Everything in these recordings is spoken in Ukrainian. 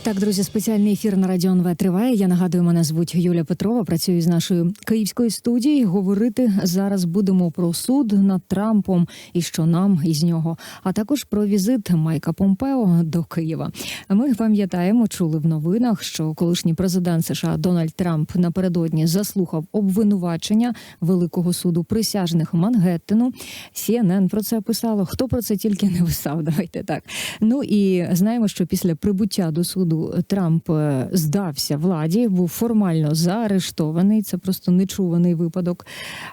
Так, друзі, спеціальний ефір на Радіо НВ триває. Я нагадую, мене звуть Юля Петрова. Працюю з нашою київської студії. Говорити зараз будемо про суд над Трампом і що нам із нього, а також про візит Майка Помпео до Києва. Ми пам'ятаємо, чули в новинах, що колишній президент США Дональд Трамп напередодні заслухав обвинувачення Великого суду присяжних Мангеттену. CNN про це писало. Хто про це тільки не писав? Давайте так. Ну і знаємо, що після прибуття до суду Трамп е, здався владі, був формально заарештований. Це просто нечуваний випадок.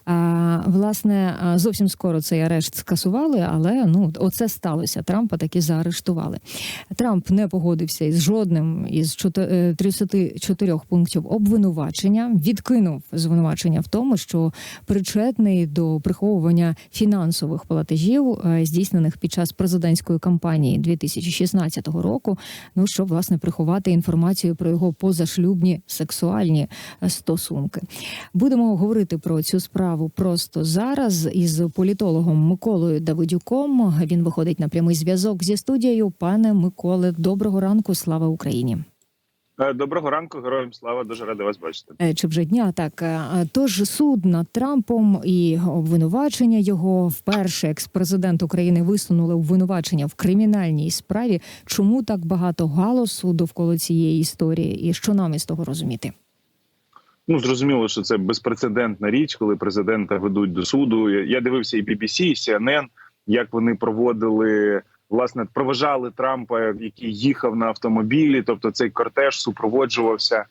А, власне, зовсім скоро цей арешт скасували, але ну оце сталося. Трампа таки заарештували. Трамп не погодився із жодним із чотир- е, 34 пунктів обвинувачення. Відкинув звинувачення в тому, що причетний до приховування фінансових платежів, е, здійснених під час президентської кампанії 2016 року. Ну щоб власне приховати інформацію про його позашлюбні сексуальні е, стосунки. Будемо говорити про цю справу просто зараз із політологом Миколою Давидюком. Він виходить на прямий зв'язок зі студією. Пане Миколе, доброго ранку. Слава Україні. Е, Доброго ранку, героям слава. Дуже радий вас бачити. Е, Чи вже дня так е, тож суд над Трампом і обвинувачення його вперше екс-президент України висунули обвинувачення в кримінальній справі. Чому так багато галасу довкола цієї історії, і що нам із того розуміти? Ну зрозуміло, що це безпрецедентна річ, коли президента ведуть до суду. Я дивився і BBC, і CNN, як вони проводили власне, проважали Трампа, який їхав на автомобілі. Тобто цей кортеж супроводжувався.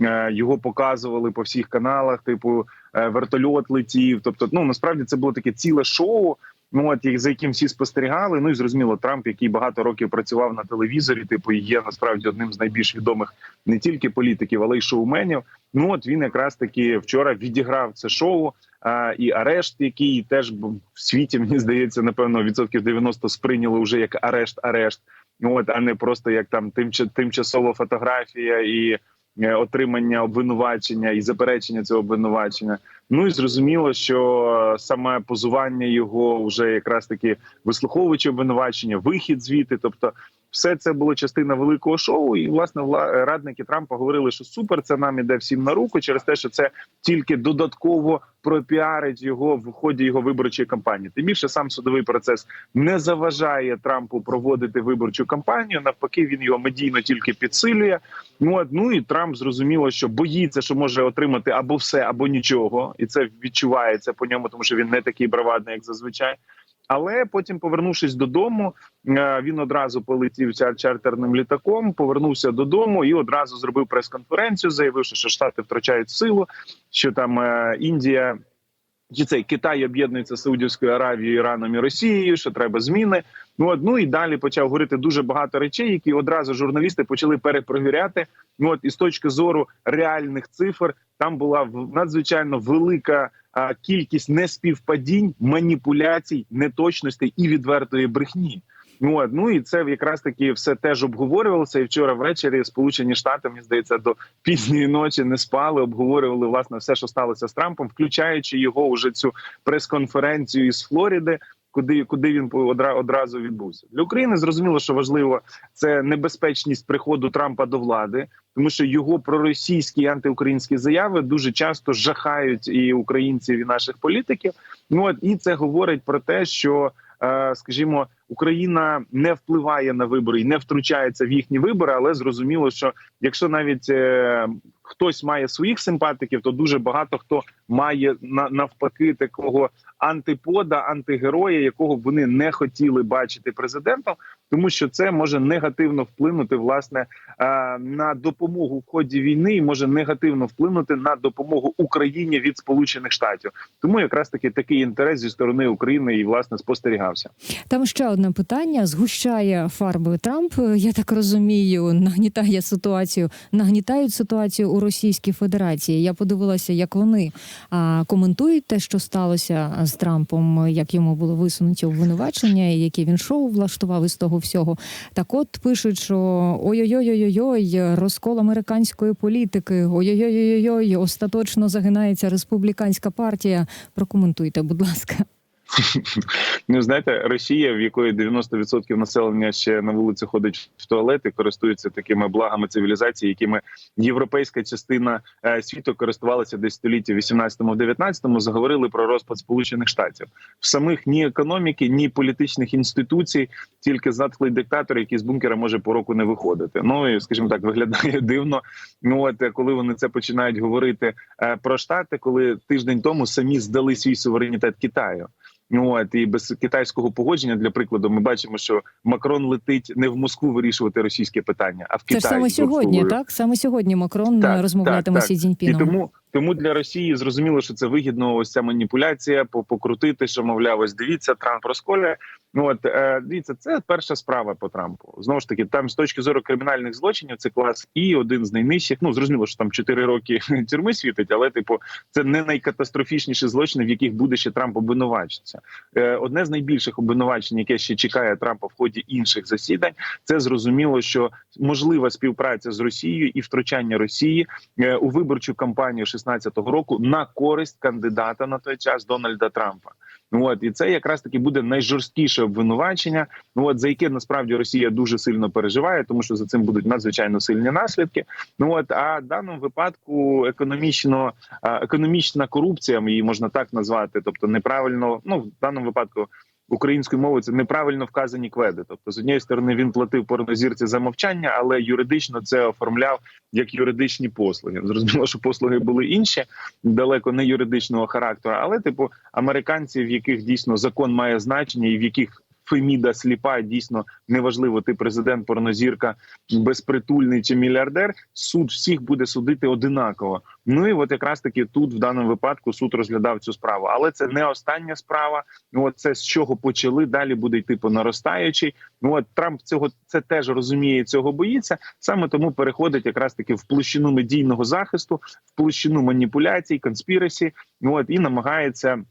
е, Його показували по всіх каналах, типу е, вертольот летів. Тобто, ну насправді це було таке ціле шоу. Ну от як- за яким всі спостерігали. Ну і зрозуміло, Трамп, який багато років працював на телевізорі, типу є насправді одним з найбільш відомих не тільки політиків, але й шоуменів. Ну от він якраз таки вчора відіграв це шоу. А, і арешт, який теж в світі, мені здається, напевно, відсотків 90 сприйняли вже як арешт-арешт. От а не просто як там тимча- тимчасова фотографія і отримання обвинувачення і заперечення цього обвинувачення. Ну і зрозуміло, що саме позування його вже якраз таки вислуховуючи обвинувачення, вихід звідти, тобто. Все це було частина великого шоу, і власне вла- радники Трампа говорили, що супер, це нам іде всім на руку через те, що це тільки додатково пропіарить його в ході його виборчої кампанії. Тим більше сам судовий процес не заважає Трампу проводити виборчу кампанію. Навпаки, він його медійно тільки підсилює. Ну ну і Трамп зрозуміло, що боїться, що може отримати або все, або нічого, і це відчувається по ньому, тому що він не такий бравадний, як зазвичай. Але потім, повернувшись додому, е, він одразу полетів чар- чартерним літаком, повернувся додому і одразу зробив прес-конференцію, заявивши, що Штати втрачають силу, що там е, Індія чи цей Китай об'єднується з Саудівською Аравією, Іраном і Росією, що треба зміни. Ну от, ну і далі почав говорити дуже багато речей, які одразу журналісти почали перепровіряти. Ну от і з точки зору реальних цифр, там була надзвичайно велика кількість неспівпадінь, маніпуляцій, неточностей і відвертої брехні. Ну, ну і це якраз таки все теж обговорювалося. І вчора ввечері Сполучені Штати, мені здається, до пізньої ночі не спали, обговорювали власне все, що сталося з Трампом, включаючи його уже цю прес-конференцію із Флориди. Куди куди він одра- одразу відбувся для України? Зрозуміло, що важливо це небезпечність приходу Трампа до влади, тому що його проросійські і антиукраїнські заяви дуже часто жахають і українців, і наших політиків. Ну от і це говорить про те, що скажімо, Україна не впливає на вибори і не втручається в їхні вибори, але зрозуміло, що якщо навіть е, хтось має своїх симпатиків, то дуже багато хто має на навпаки такого антипода, антигероя, якого вони не хотіли бачити президентом, тому що це може негативно вплинути власне е, на допомогу в ході війни і може негативно вплинути на допомогу Україні від Сполучених Штатів. Тому якраз таки такий інтерес зі сторони України і власне спостерігався. Там ще одне питання: згущає фарби Трамп. Я так розумію, нагнітає ситуацію, нагнітають ситуацію у Російській Федерації. Я подивилася, як вони коментують те, що сталося з Трампом, як йому було висунуті обвинувачення, і яке він шоу влаштував із того всього. Так, от пишуть, що ой-ой-ой-ой-ой, розкол американської політики. Ой-ой-ой-ой, остаточно загинається республіканська партія. Прокоментуйте, будь ласка. Ну знаєте, Росія, в якої 90% населення ще на вулиці ходить в туалети, користується такими благами цивілізації, якими європейська частина е, світу користувалася десь століття 18-19, заговорили про розпад Сполучених Штатів в самих ні економіки, ні політичних інституцій, тільки затхлий диктатор, який з бункера може по року не виходити. Ну і скажімо так, виглядає дивно. Ну от коли вони це починають говорити е, про штати, коли тиждень тому самі здали свій суверенітет Китаю. От і без китайського погодження, для прикладу, ми бачимо, що Макрон летить не в Москву вирішувати російське питання, а в Це ж саме сьогодні, так? Саме сьогодні Макрон Так, е, розмовлятиме так, з Сі І тому тому для Росії зрозуміло, що це вигідно. Ось ця маніпуляція покрутити, що мовляв, ось дивіться, Трамп розколює. Ну от е, дивіться, це перша справа по Трампу. Знову ж таки, там з точки зору кримінальних злочинів це клас і один з найнижчих. Ну зрозуміло, що там 4 роки тюрми світить, але типу це не найкатастрофічніші злочини, в яких буде ще Трамп обвинувачитися. Е, одне з найбільших обвинувачень, яке ще чекає Трампа в ході інших засідань, це зрозуміло, що можлива співпраця з Росією і втручання Росії е, у виборчу кампанію 16-го року на користь кандидата на той час Дональда Трампа. От і це якраз таки буде найжорсткіше обвинувачення. Ну от за яке насправді Росія дуже сильно переживає, тому що за цим будуть надзвичайно сильні наслідки. Ну от а в даному випадку економічно економічна корупція, її можна так назвати, тобто неправильно, ну в даному випадку. Українською мовою це неправильно вказані кведи. Тобто, з однієї сторони він платив порнозірці за мовчання, але юридично це оформляв як юридичні послуги. Зрозуміло, що послуги були інші, далеко не юридичного характеру. Але, типу, американці, в яких дійсно закон має значення, і в яких Феміда сліпа, дійсно неважливо, ти президент, порнозірка, безпритульний чи мільярдер. Суд всіх буде судити одинаково. Ну і от якраз таки тут в даному випадку суд розглядав цю справу, але це не остання справа. Ну от це з чого почали. Далі буде йти по наростаючій. Ну от Трамп цього це теж розуміє, цього боїться. Саме тому переходить якраз таки в площину медійного захисту, в площину маніпуляцій, конспірасі. Ну от і намагається.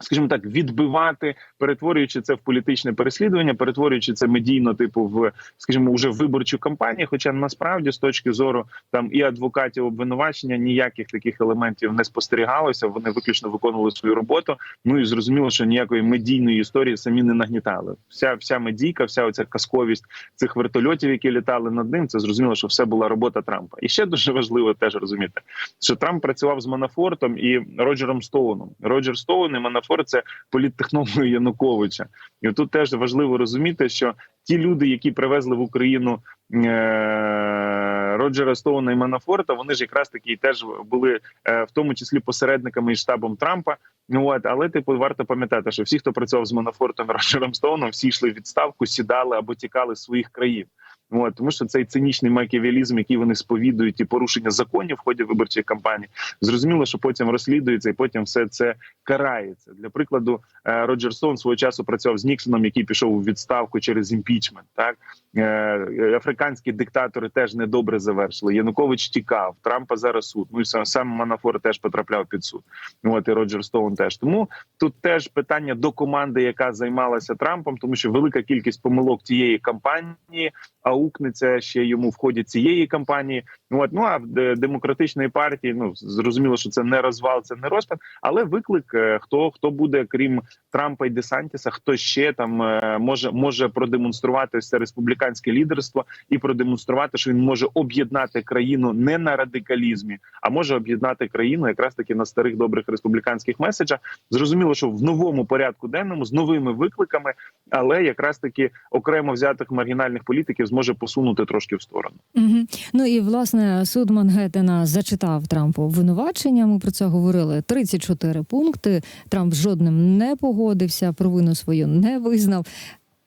Скажімо так, відбивати, перетворюючи це в політичне переслідування, перетворюючи це медійно, типу, в скажімо, уже виборчу кампанію. Хоча насправді, з точки зору там і адвокатів обвинувачення, ніяких таких елементів не спостерігалося. Вони виключно виконували свою роботу. Ну і зрозуміло, що ніякої медійної історії самі не нагнітали. Вся вся медійка, вся оця казковість цих вертольотів, які літали над ним. Це зрозуміло, що все була робота Трампа. І ще дуже важливо теж розуміти, що Трамп працював з Манафортом і Роджером Стоуном. Роджер Стоун і Манафорт – це політтехнологи Януковича. І тут теж важливо розуміти, що ті люди, які привезли в Україну е- Роджера Стоуна і Манафорта, вони ж якраз таки теж були е в тому числі посередниками і штабом Трампа. Ну от, але типу варто пам'ятати, що всі, хто працював з Манафортом і Роджером Стоуном, всі йшли в відставку, сідали або тікали з своїх країн. От, тому що цей цинічний макіавіалізм, який вони сповідують, і порушення законів в ході виборчої кампанії, зрозуміло, що потім розслідується, і потім все це карається. Для прикладу, е, Роджер Стоун свого часу працював з Ніксоном, який пішов у відставку через імпічмент. Так Е, африканські диктатори теж недобре завершили. Янукович тікав, Трампа зараз суд. Ну і сам, сам Манафор теж потрапляв під суд. От і Роджер Стоун теж. Тому тут теж питання до команди, яка займалася Трампом, тому що велика кількість помилок тієї кампанії аукнеться ще йому в ході цієї кампанії. Ну от ну а демократичної партії ну зрозуміло, що це не розвал, це не розпад, але виклик е, хто хто буде крім Трампа і Десантіса, хто ще там е, може може продемонструвати це республіканське лідерство і продемонструвати, що він може об'єднати країну не на радикалізмі, а може об'єднати країну якраз таки на старих добрих республіканських меседжах. Зрозуміло, що в новому порядку денному з новими викликами, але якраз таки окремо взятих маргінальних політиків зможе посунути трошки в сторону. Угу. Ну і власне суд Мангеттена зачитав Трампу обвинувачення. Ми про це говорили. 34 пункти. Трамп жодним не погодився, провину свою не визнав.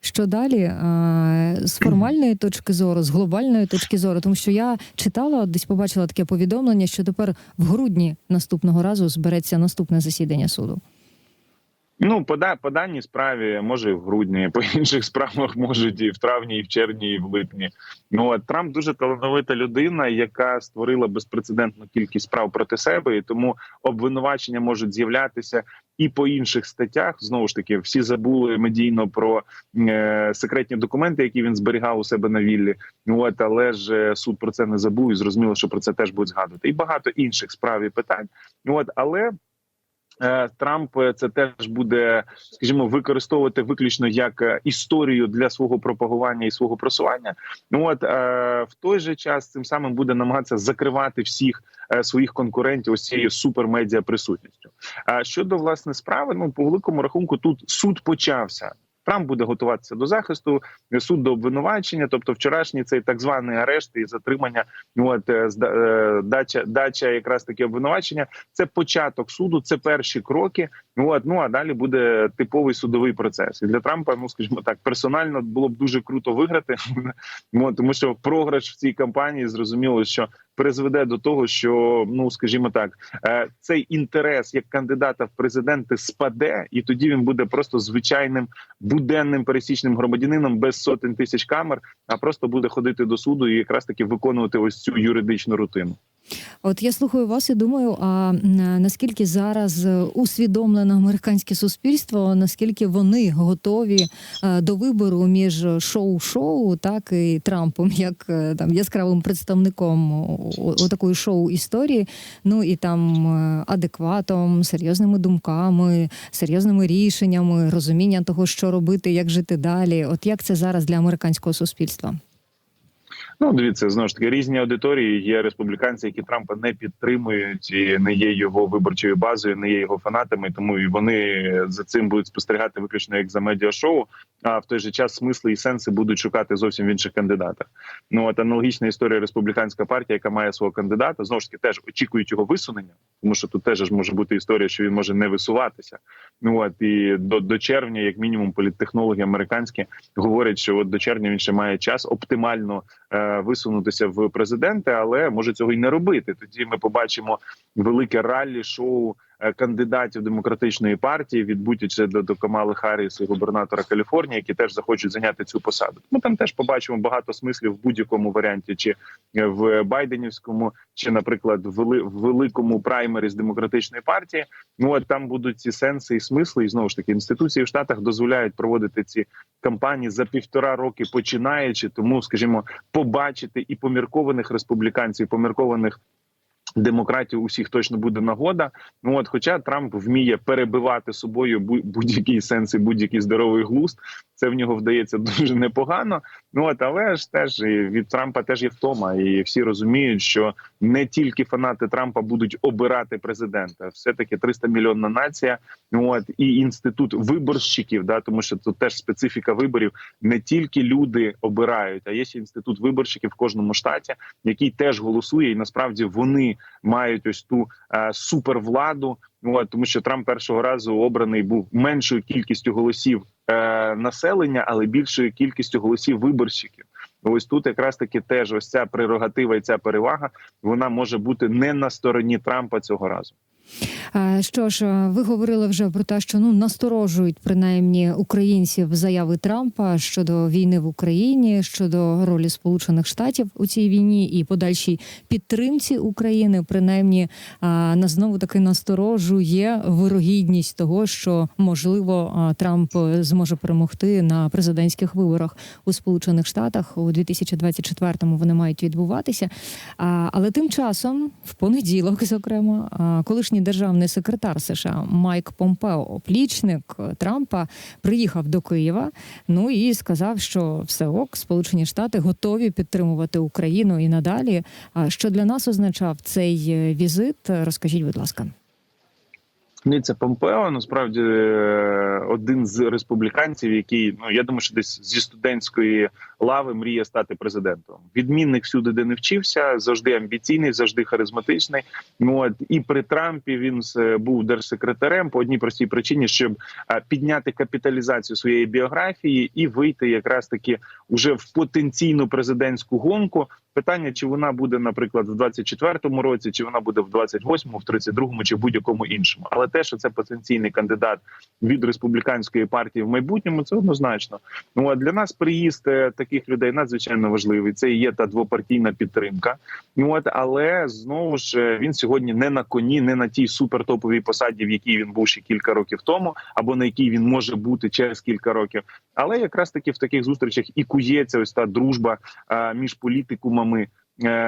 Що далі е, з формальної точки зору, з глобальної точки зору, тому що я читала, десь побачила таке повідомлення, що тепер в грудні наступного разу збереться наступне засідання суду. Ну, по, да- по даній справі може і в грудні, по інших справах можуть і в травні, і в червні, і в липні. Ну от Трамп дуже талановита людина, яка створила безпрецедентну кількість справ проти себе, і тому обвинувачення можуть з'являтися і по інших статтях. Знову ж таки, всі забули медійно про е, секретні документи, які він зберігав у себе на віллі. Ну от але ж е, суд про це не забув і зрозуміло, що про це теж будуть згадувати. І багато інших справ і питань. Ну от але. Е, Трамп е, це теж буде, скажімо, використовувати виключно як е, історію для свого пропагування і свого просування. Ну от в той же час цим самим буде намагатися закривати всіх своїх конкурентів ось цією супермедіа присутністю. А щодо власне справи, ну по великому рахунку, тут суд почався. Трамп буде готуватися до захисту, суд до обвинувачення. Тобто, вчорашній цей так званий арешт і затримання. От е, е, дача, дача якраз таки обвинувачення. Це початок суду, це перші кроки. От ну а далі буде типовий судовий процес. І для Трампа, ну скажімо так, персонально було б дуже круто виграти. Ну, тому що програш в цій кампанії зрозуміло, що призведе до того, що ну скажімо так, е, цей інтерес як кандидата в президенти спаде, і тоді він буде просто звичайним буденним пересічним громадянином без сотень тисяч камер, а просто буде ходити до суду і якраз таки виконувати ось цю юридичну рутину. От я слухаю вас і думаю, а наскільки зараз усвідомлене американське суспільство, наскільки вони готові е, до вибору між шоу-шоу, так і Трампом, як е, там яскравим представником о- такої шоу історії, ну і там е, адекватом, серйозними думками, серйозними рішеннями, розуміння того, що робити, як жити далі. От як це зараз для американського суспільства? Ну, дивіться, знову ж таки різні аудиторії. Є республіканці, які Трампа не підтримують і не є його виборчою базою, не є його фанатами. Тому і вони за цим будуть спостерігати виключно як за медіашоу. А в той же час смисли і сенси будуть шукати зовсім в інших кандидатах. Ну от аналогічна історія республіканська партія, яка має свого кандидата, знову ж таки теж очікують його висунення, тому що тут теж може бути історія, що він може не висуватися. Ну от і до, до червня, як мінімум, політтехнологи американські говорять, що от до червня він ще має час оптимально е, висунутися в президенти, але може цього й не робити. Тоді ми побачимо велике раллі шоу кандидатів демократичної партії від Бутіча до, до Камали Харріс і губернатора Каліфорнії, які теж захочуть зайняти цю посаду. Ми там теж побачимо багато смислів в будь-якому варіанті, чи е, в Байденівському, чи, наприклад, в великому праймері з демократичної партії. Ну от там будуть ці сенси і смисли, і знову ж таки інституції в Штатах дозволяють проводити ці кампанії за півтора роки, починаючи. Тому, скажімо, побачити і поміркованих республіканців, і поміркованих. Демократів усіх точно буде нагода. Ну от, хоча Трамп вміє перебивати собою будь-який сенс і будь-який здоровий глузд, це в нього вдається дуже непогано. Ну от, але ж теж від Трампа теж є втома, і всі розуміють, що не тільки фанати Трампа будуть обирати президента, все таки 300 мільйонна нація. От і інститут виборщиків, да, тому що тут теж специфіка виборів. Не тільки люди обирають, а є ще інститут виборщиків в кожному штаті, який теж голосує, і насправді вони мають ось ту е, супервладу. От, тому що Трамп першого разу обраний був меншою кількістю голосів е, населення, але більшою кількістю голосів виборщиків. Ось тут якраз таки теж ось ця прерогатива і ця перевага вона може бути не на стороні Трампа цього разу. Е, Що ж, е, ви говорили вже про те, що ну насторожують принаймні українців заяви Трампа щодо війни в Україні, щодо ролі Сполучених Штатів у цій війні і подальшій підтримці України. Принаймні е, нас знову таки насторожує вирогідність того, що можливо Трамп зможе перемогти на президентських виборах у Сполучених Штатах у 2024-му Вони мають відбуватися. Але тим часом, в понеділок, зокрема, а, колишній державний секретар США Майк Помпео, оплічник Трампа, приїхав до Києва. Ну і сказав, що все ок, Сполучені Штати готові підтримувати Україну і надалі. А що для нас означав цей е, візит? Розкажіть, будь ласка. Ні, це Помпео. Насправді е, один з республіканців, який ну я думаю, що десь зі студентської лави мріє стати президентом. Відмінник всюди, де не вчився, завжди амбіційний, завжди харизматичний. Ну от і при Трампі він е, був держсекретарем по одній простій причині, щоб е, підняти капіталізацію своєї біографії і вийти якраз таки уже в потенційну президентську гонку. Питання, чи вона буде, наприклад, в 24-му році, чи вона буде в 28-му, в 32-му, чи в будь-якому іншому. Але те, що це потенційний кандидат від республіканської партії в майбутньому, це однозначно. Ну а для нас приїзд е, таких людей надзвичайно важливий. Це і є та двопартійна підтримка. Ну от але знову ж е, він сьогодні не на коні, не на тій супертоповій посаді, в якій він був ще кілька років тому, або на якій він може бути через кілька років. Але якраз таки в таких зустрічах і кується ось та дружба а, між політикумами е,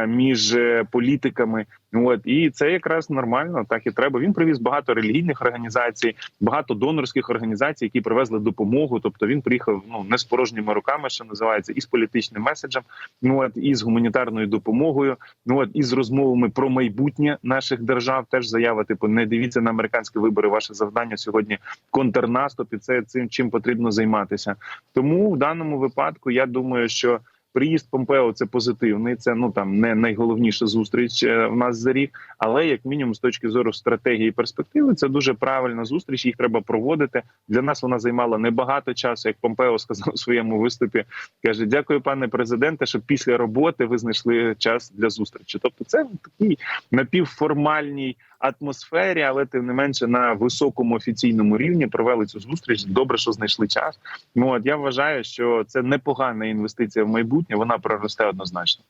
між е, політиками. От і це якраз нормально, так і треба. Він привіз багато релігійних організацій, багато донорських організацій, які привезли допомогу. Тобто він приїхав ну не з порожніми руками, що називається, і з політичним меседжем. Ну от і з гуманітарною допомогою. Ну от і з розмовами про майбутнє наших держав. Теж заява, типу, не дивіться на американські вибори. Ваше завдання сьогодні контрнаступ, і це цим чим потрібно займатися. Тому в даному випадку я думаю, що. Приїзд Помпео це позитивний. Це ну там не найголовніша зустріч е, в нас за рік, але як мінімум з точки зору стратегії і перспективи, це дуже правильна зустріч. Їх треба проводити. Для нас вона займала небагато часу. Як Помпео сказав у своєму виступі, каже: Дякую, пане президенте, що після роботи ви знайшли час для зустрічі. Тобто, це такий напівформальній атмосфері, але тим не менше на високому офіційному рівні провели цю зустріч. Добре, що знайшли час. Ну от я вважаю, що це непогана інвестиція в майбутнє. Вона проросте однозначно.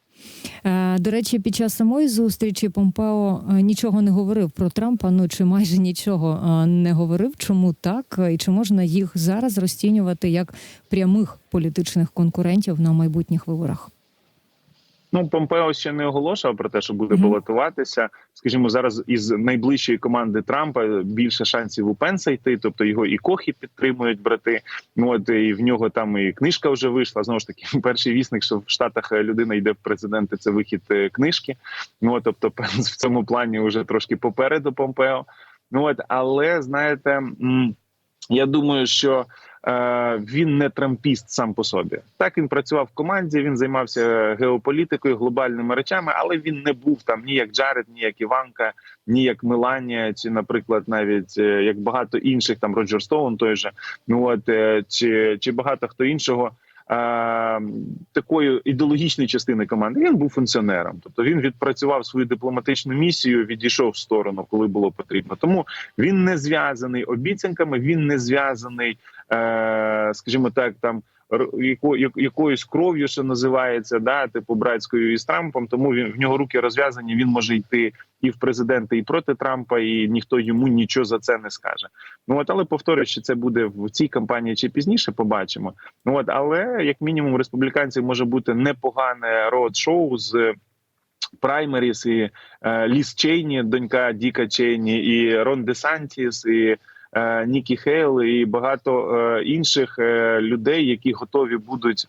Е, До речі, під час самої зустрічі Помпео е, нічого не говорив про Трампа. Ну чи майже нічого е, не говорив. Чому так? І чи можна їх зараз розцінювати як прямих політичних конкурентів на майбутніх виборах? Ну, Помпео ще не оголошував про те, що буде балотуватися. Скажімо, зараз із найближчої команди Трампа більше шансів у Пенса йти. Тобто його і Кохі підтримують брати. Ну от і в нього там і книжка вже вийшла. Знову ж таки, перший вісник, що в Штатах людина йде в президенти. Це вихід е, книжки. Ну от, тобто, Пенс в цьому плані вже трошки попереду Помпео. Ну от, але знаєте, я думаю, що. Е, він не трампіст сам по собі. Так він працював в команді. Він займався геополітикою, глобальними речами, але він не був там ні як Джаред, ні як Іванка, ні як Меланія, чи, наприклад, навіть е, як багато інших там Роджер Стоун, той же ну от е, чи, чи багато хто іншого. Е, Такої ідеологічної частини команди він був функціонером, тобто він відпрацював свою дипломатичну місію, відійшов в сторону, коли було потрібно. Тому він не зв'язаний обіцянками, він не зв'язаний, е, скажімо так, там яко- якоюсь кров'ю, що називається, да, типу братською із Трампом. Тому він в нього руки розв'язані. Він може йти і в президенти, і проти Трампа, і ніхто йому нічого за це не скаже. Ну от, але повторюю, що це буде в цій кампанії чи пізніше, побачимо. Ну от, але як мінімум, республіканців може бути непогане роуд-шоу з. Праймеріс і е, Ліс Чейні, донька Діка Чейні, і Рон Де Сантіс, і Нікі Хейл, і багато е, інших е, людей, які готові будуть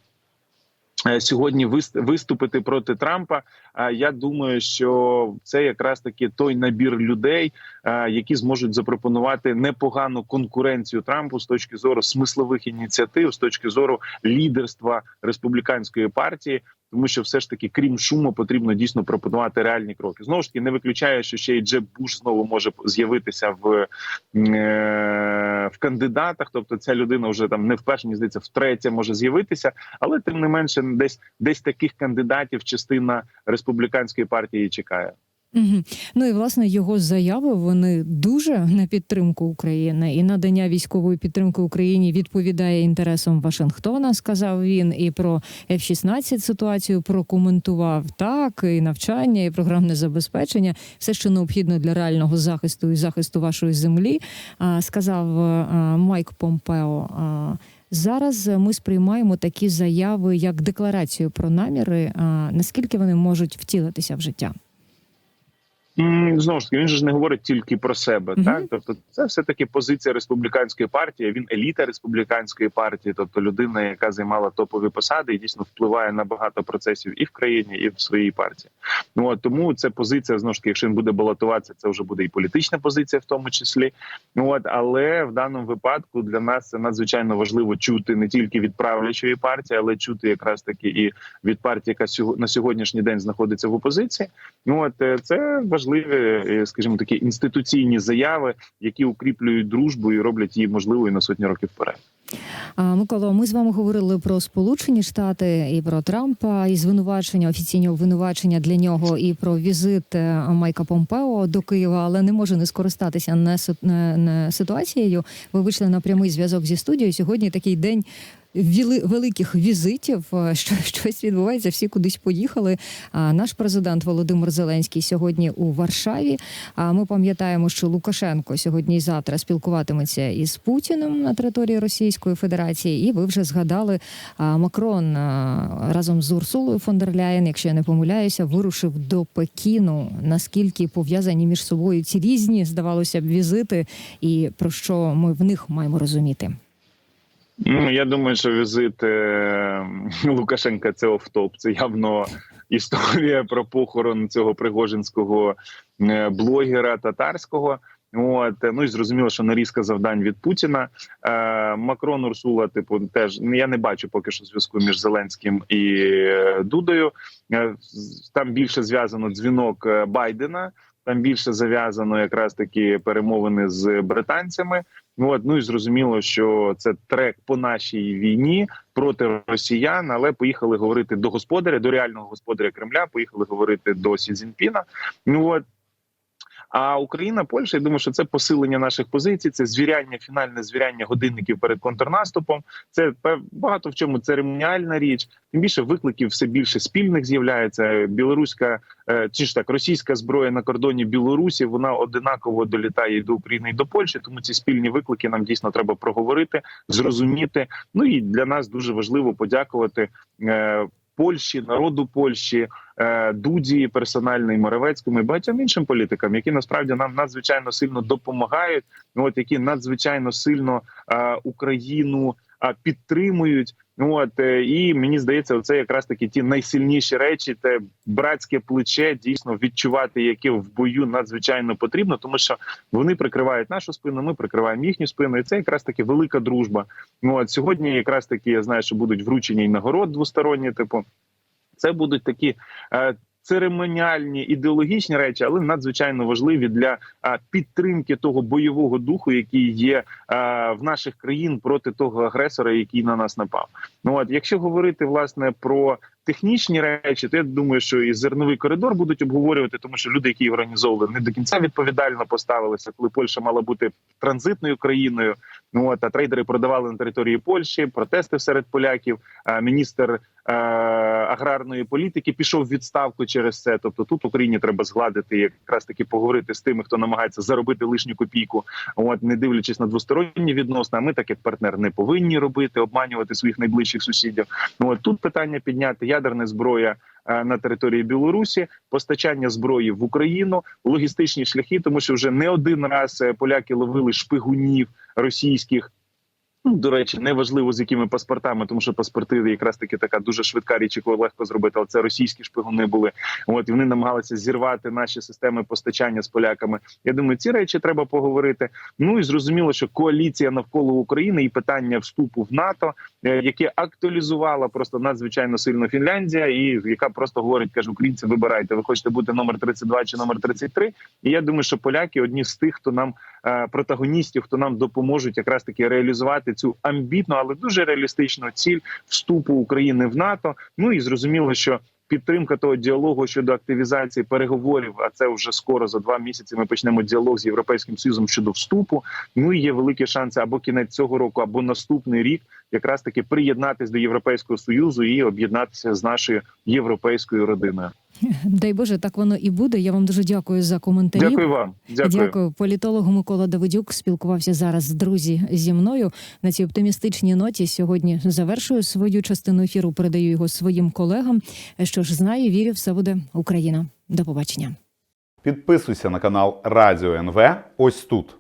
е, сьогодні виступити проти Трампа. А я думаю, що це якраз таки той набір людей, е, які зможуть запропонувати непогану конкуренцію Трампу з точки зору смислових ініціатив, з точки зору лідерства республіканської партії. Тому що все ж таки, крім шуму, потрібно дійсно пропонувати реальні кроки. Знову ж таки, не виключає, що ще й Джеб Буш знову може з'явитися в, е, в кандидатах. Тобто, ця людина вже там не вперше, мені здається, втретє може з'явитися, але тим не менше, десь десь таких кандидатів частина республіканської партії чекає. Угу. Ну і власне його заяви вони дуже на підтримку України і надання військової підтримки Україні відповідає інтересам Вашингтона. Сказав він і про F-16 ситуацію прокоментував так, і навчання, і програмне забезпечення, все, що необхідно для реального захисту і захисту вашої землі. А, сказав Майк Помпео. А, Зараз ми сприймаємо такі заяви як декларацію про наміри. Наскільки вони можуть втілитися в життя? Знову ж таки, він же ж не говорить тільки про себе. Мгм. Так, тобто, це все таки позиція республіканської партії. Він еліта республіканської партії, тобто людина, яка займала топові посади і дійсно впливає на багато процесів і в країні, і в своїй партії. Ну от тому це позиція знову ж таки, якщо він буде балотуватися, це вже буде і політична позиція, в тому числі. Ну от але в даному випадку для нас це надзвичайно важливо чути не тільки від правлячої партії, але чути якраз таки і від партії, яка на сьогоднішній день знаходиться в опозиції. Ну от е, це важливі, е, скажімо, такі інституційні заяви, які укріплюють дружбу і роблять її можливою на сотні років вперед. Миколо, ми з вами говорили про Сполучені Штати і про Трампа, і звинувачення, офіційні обвинувачення для нього, і про візит е, Майка Помпео До Києва, але не можу не скористатися не, не, не ситуацією. Ви вийшли на прямий зв'язок зі студією. Сьогодні такий день. віли- Великих візитів, Е, що щось відбувається, всі кудись поїхали. А наш президент Володимир Зеленський сьогодні у Варшаві. А ми пам'ятаємо, що Лукашенко сьогодні і завтра спілкуватиметься із Путіним на території Російської Федерації. І ви вже згадали Макрон разом з Урсулою фон дер Ляєн, якщо я не помиляюся, вирушив до Пекіну. Наскільки пов'язані між собою ці різні, здавалося б, візити, і про що ми в них маємо розуміти? Ну я думаю, що візит е, Лукашенка це офтоп. Це явно історія про похорон цього пригожинського е, блогера татарського. От ну і зрозуміло, що нарізка завдань від Путіна. Е, Макрон Урсула, типу, теж ну, я не бачу поки що зв'язку між Зеленським і е, Дудою. Е, Там більше зв'язано дзвінок е, Байдена. Там більше зав'язано якраз такі перемовини з британцями. От, ну і зрозуміло, що це трек по нашій війні проти росіян, але поїхали говорити до господаря, до реального господаря Кремля. Поїхали говорити до Сі Цзіньпіна. Ну от а Україна, Польща, я думаю, що це посилення наших позицій, це звіряння, фінальне звіряння годинників перед контрнаступом. Це багато в чому церемоніальна річ. Тим більше викликів все більше спільних з'являється. Білоруська е, чи ж так російська зброя на кордоні Білорусі вона одинаково долітає до України і до Польщі. Тому ці спільні виклики нам дійсно треба проговорити, зрозуміти. Ну і для нас дуже важливо подякувати. Польщі, народу Польщі, е, Дуді, персональний моревецькому і багатьом іншим політикам, які насправді нам надзвичайно сильно допомагають. ну, От які надзвичайно сильно е, Україну підтримують. От е, і мені здається, це якраз таки ті найсильніші речі, те братське плече дійсно відчувати, яке в бою надзвичайно потрібно, тому що вони прикривають нашу спину, ми прикриваємо їхню спину, і це якраз таки велика дружба. Ну от сьогодні, якраз таки, я знаю, що будуть вручені й нагород двосторонні, типу, це будуть такі. Е, Церемоніальні ідеологічні речі, але надзвичайно важливі для підтримки того бойового духу, який є в наших країн проти того агресора, який на нас напав. Ну от якщо говорити власне про технічні речі, то я думаю, що і зерновий коридор будуть обговорювати, тому що люди, які організовували, не до кінця відповідально поставилися, коли Польща мала бути транзитною країною. Ну от а трейдери продавали на території Польщі, протести серед поляків. А міністр е, аграрної політики пішов в відставку через це. Тобто тут Україні треба згладити, якраз таки поговорити з тими, хто намагається заробити лишню копійку. От не дивлячись на двосторонні відносини. А ми так як партнер не повинні робити, обманювати своїх найближчих сусідів. Ну от тут питання підняти ядерна зброя. е, На території Білорусі постачання зброї в Україну, логістичні шляхи, тому що вже не один раз е, поляки ловили шпигунів російських. Ну, до речі, неважливо з якими паспортами, тому що паспорти якраз таки така дуже швидка річ, яку легко зробити. Але це російські шпигуни були. От і вони намагалися зірвати наші системи постачання з поляками. Я думаю, ці речі треба поговорити. Ну і зрозуміло, що коаліція навколо України і питання вступу в НАТО, е, яке актуалізувала просто надзвичайно сильно Фінляндія, і яка просто говорить, каже, українці, вибирайте, ви хочете бути номер 32 чи номер 33. І я думаю, що поляки одні з тих, хто нам е, протагоністів, хто нам допоможуть якраз таки реалізувати цю амбітну, але дуже реалістичну ціль вступу України в НАТО. Ну і зрозуміло, що. Підтримка того діалогу щодо активізації переговорів, а це вже скоро за два місяці. Ми почнемо діалог з європейським союзом щодо вступу. Ну і є великі шанси або кінець цього року, або наступний рік, якраз таки приєднатись до європейського союзу і об'єднатися з нашою європейською родиною. Дай Боже, так воно і буде. Я вам дуже дякую за коментарі. Дякую вам. Дякую. Дякую. Політолог Микола Давидюк спілкувався зараз друзі зі мною на цій оптимістичній ноті. Сьогодні завершую свою частину ефіру. Передаю його своїм колегам. Що ж знаю, вірю, все буде Україна. До побачення. Підписуйся на канал Радіо НВ ось тут.